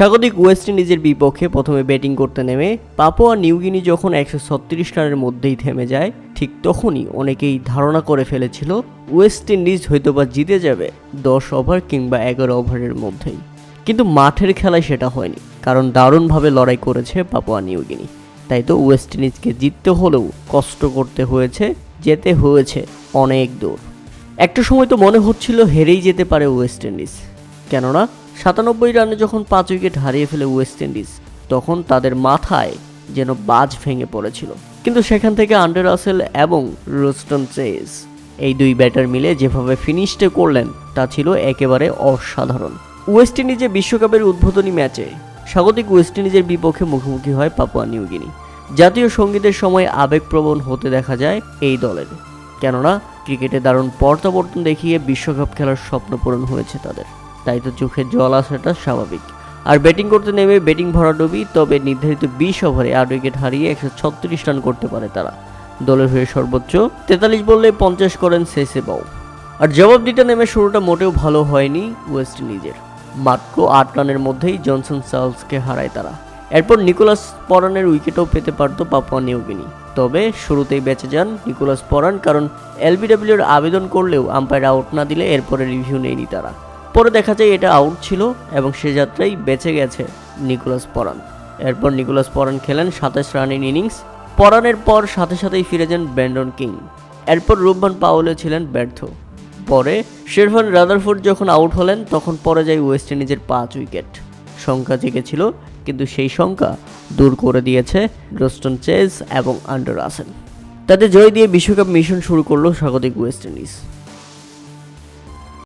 স্বাগতিক ওয়েস্ট ইন্ডিজের বিপক্ষে প্রথমে ব্যাটিং করতে নেমে পাপুয়া নিউগিনি যখন একশো ছত্রিশ রানের মধ্যেই থেমে যায়, ঠিক তখনই অনেকেই ধারণা করে ফেলেছিল ওয়েস্ট ইন্ডিজ হয়তোবা জিতে যাবে দশ ওভার কিংবা এগারো ওভারের মধ্যেই। কিন্তু মাঠের খেলায় সেটা হয়নি, কারণ দারুণভাবে লড়াই করেছে পাপুয়া নিউগিনি। তাই তো ওয়েস্ট ইন্ডিজকে জিততে হলেও কষ্ট করতে হয়েছে, যেতে হয়েছে অনেক দূর। একটা সময় তো মনে হচ্ছিল হেরেই যেতে পারে ওয়েস্ট ইন্ডিজ, কেননা সাতানব্বই রানে যখন পাঁচ উইকেট হারিয়ে ফেলে ওয়েস্ট ইন্ডিজ, তখন তাদের মাথায় যেন বাজ ভেঙে পড়েছিল। কিন্তু সেখান থেকে আন্ডার রাসেল এবং রোস্টন চেস এই দুই ব্যাটার মিলে যেভাবে ফিনিশটা করলেন, তা ছিল একেবারে অসাধারণ। ওয়েস্ট ইন্ডিজে বিশ্বকাপের উদ্বোধনী ম্যাচে স্বাগতিক ওয়েস্ট ইন্ডিজের বিপক্ষে মুখোমুখি হয় পাপুয়া নিউগিনি জাতীয় সঙ্গীতের সময় আবেগপ্রবণ হতে দেখা যায় এই দলের। কেননা, ক্রিকেটে দারুণ প্রত্যাবর্তন দেখিয়ে বিশ্বকাপ খেলার স্বপ্ন পূরণ হয়েছে তাদের। তাই তো চোখে জল আসাটা স্বাভাবিক। আর ব্যাটিং করতে নেমে ব্যাটিং ভরাডুবি তবে নির্ধারিত বিশ ওভারে আট উইকেট হারিয়ে একশো ছত্রিশ রান করতে পারে তারা। দলের হয়ে সর্বোচ্চ তেতাল্লিশ বললে পঞ্চাশ করেন শেষে বাউ আর জবাব দিতে নেমে শুরুটা মোটেও ভালো হয়নি ওয়েস্ট ইন্ডিজের। মাত্র আট রানের মধ্যেই জনসন চার্লসকে হারায় তারা। এরপর নিকোলাস পরানের উইকেটও পেতে পারত পাপুয়া নিউগিনি তবে শুরুতেই বেঁচে যান নিকোলাস পরান, কারণ এলবিডব্লিউর আবেদন করলেও আম্পায়ার আউট না দিলে এরপরে রিভিউ নেয়নি তারা। পরে দেখা যায় এটা আউট ছিল এবং সে যাত্রায় বেঁচে গেছে নিকোলাস পরান এরপর নিকোলাস পরান খেলেন সাতাশ রানের ইনিংস। পরানের পর সাথে সাথেই ফিরে যান ব্যান্ডন কিং। এরপর রুবমান পাওলে ছিলেন ব্যর্থ। পরে শেরফান রাদারফোর্ড যখন আউট হলেন, তখন পরে যায় ওয়েস্ট ইন্ডিজের পাঁচ উইকেট। সংখ্যা জেগেছিল, কিন্তু সেই সংখ্যা দূর করে দিয়েছে রোস্টন চেজ এবং আন্ডার আসেন তাদের জয় দিয়ে বিশ্বকাপ মিশন শুরু করল স্বাগতিক ওয়েস্ট ইন্ডিজ।